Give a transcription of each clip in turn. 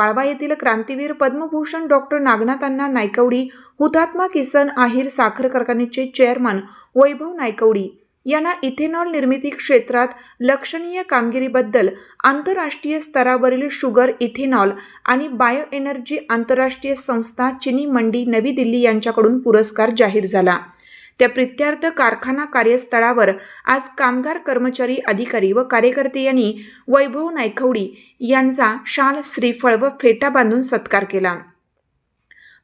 वाळवा येथील क्रांतीवीर पद्मभूषण डॉक्टर नागनाथांना नायकवडी हुतात्मा किसन आहिर साखर कारखान्याचे चेअरमन वैभव नायकवडी यांना इथेनॉल निर्मिती क्षेत्रात लक्षणीय कामगिरीबद्दल आंतरराष्ट्रीय स्तरावरील शुगर इथेनॉल आणि बायो एनर्जी आंतरराष्ट्रीय संस्था चिनी मंडी नवी दिल्ली यांच्याकडून पुरस्कार जाहीर झाला. त्या प्रित्यार्थ कारखाना कार्यस्थळावर आज कामगार कर्मचारी अधिकारी व कार्यकर्ते यांनी वैभव नायकवडी यांचा शाल श्रीफळ व फेटा बांधून सत्कार केला.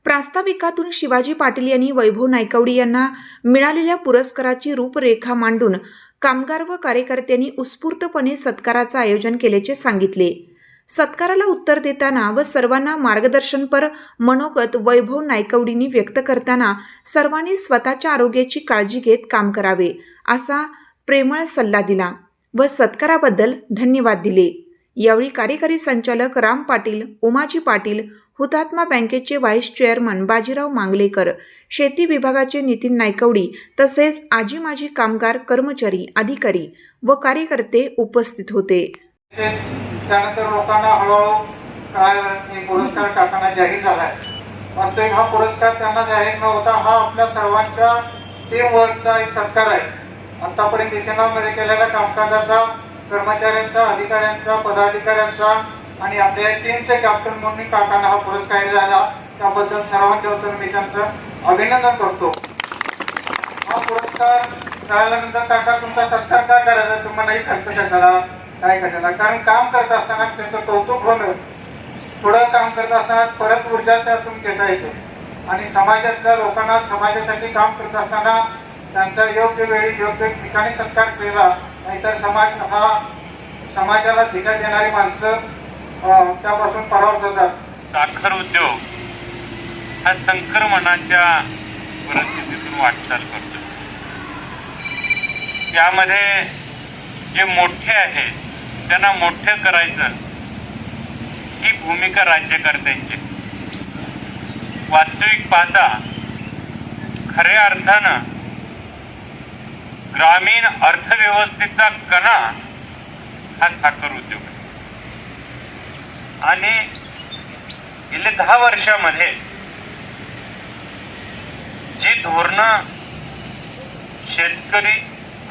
प्रास्ताविकातून शिवाजी पाटील यांनी वैभव नायकवडी यांना मिळालेल्या पुरस्काराची रूपरेखा मांडून कामगार व कार्यकर्त्यांनी उत्स्फूर्तपणे सत्काराचं आयोजन केल्याचे सांगितले. सत्काराला उत्तर देताना व सर्वांना मार्गदर्शनपर मनोगत वैभव नायकवडींनी व्यक्त करताना सर्वांनी स्वतःच्या आरोग्याची काळजी घेत काम करावे असा प्रेमळ सल्ला दिला व सत्काराबद्दल धन्यवाद दिले. यावेळी कार्यकारी संचालक राम पाटील उमाजी पाटील हुतात्मा बँकेचे व्हाईस चेअरमन बाजीराव मांगलेकर शेती विभागाचे नितीन नायकवडी तसेच आजी माजी कामगार कर्मचारी अधिकारी व कार्यकर्ते उपस्थित होते. त्यानंतर लोकांना हळूहळू कळायला की पुरस्कार टाकणं जाहीर झालाय. वास्तविक हा पुरस्कार त्यांना जाहीर न होता हा आपल्या सर्वांच्या टीम वर्कचा एक सत्कार आहे. आतापर्यंत इथेनॉलमध्ये केलेल्या कामकाजाचा कर्मचाऱ्यांचा अधिकाऱ्यांचा पदाधिकाऱ्यांचा आणि आपल्या टीमचे कॅप्टन म्हणून काकांना हा पुरस्कार झाला त्याबद्दल सर्वांच्या वतीनं मी त्यांचं अभिनंदन करतो. हा पुरस्कार मिळाल्यानंतर काका तुमचा सत्कार काय करायचा? तुम्हालाही खर्च कशाला? काय कशाला? कारण काम करत असताना त्यांचं कौतुक होणं पुढं काम करत असताना परत ऊर्जा त्यातून घेता येते. आणि समाजातल्या लोकांना समाजासाठी काम करत असताना त्यांचा योग्य वेळी योग्य ठिकाणी सत्कार केला नाहीतर समाज हा समाजाला दिशा देणारी माणसं त्यापासून परावृत्त होतात. साखर उद्योग हा संक्रमणाच्या परिस्थितीतून वाटचाल करतो. यामध्ये जे मोठे आहेत त्यांना मोठं करायचं. ही भूमिका राज्यकर्त्यांची. वास्तविक पाहता खऱ्या अर्थानं ग्रामीण अर्थव्यवस्थेचा कणा हा साखर उद्योग आहे. आणि गेले दहा वर्षामध्ये जी धोरणं शेतकरी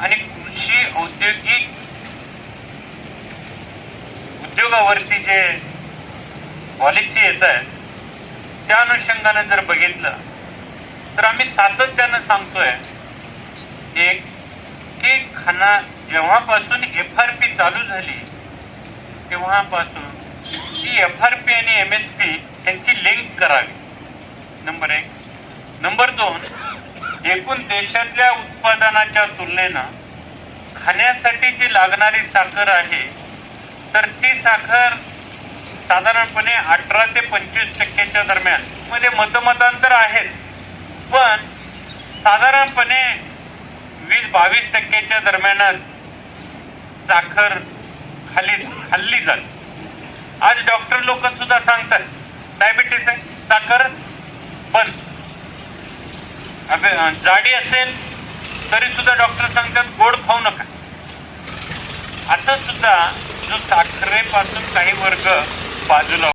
आणि कृषी औद्योगिक उद्योगावरती जे पॉलिसी येत आहेत त्या अनुषंगाने जर बघितलं तर आम्ही सातत्यानं सांगतोय एक की खाना जेव्हापासून एफ आर पी चालू झाली तेव्हापासून ती एफ आर पी आणि एम एस पी यांची लिंक करावी. नंबर एक. नंबर दोन एकूण देशातल्या उत्पादनाच्या तुलनेनं खाण्यासाठी जी लागणारी साखर आहे तर ती साखर साधारणपणे अठरा ते पंचवीस टक्क्याच्या दरम्यान. मध्ये मतमतांतर आहेत. पण साधारणपणे वीस बावीस टक्क्याच्या दरम्यानच साखर खाली खाल्ली जाते. आज डॉक्टर लोक सुद्धा सांगतात डायबिटीस आहे साखर बंद. जाडी असेल तरी सुद्धा डॉक्टर सांगतात गोड खाऊ नका. आता सुद्धा जो साखरेपासून काही वर्ग बाजूला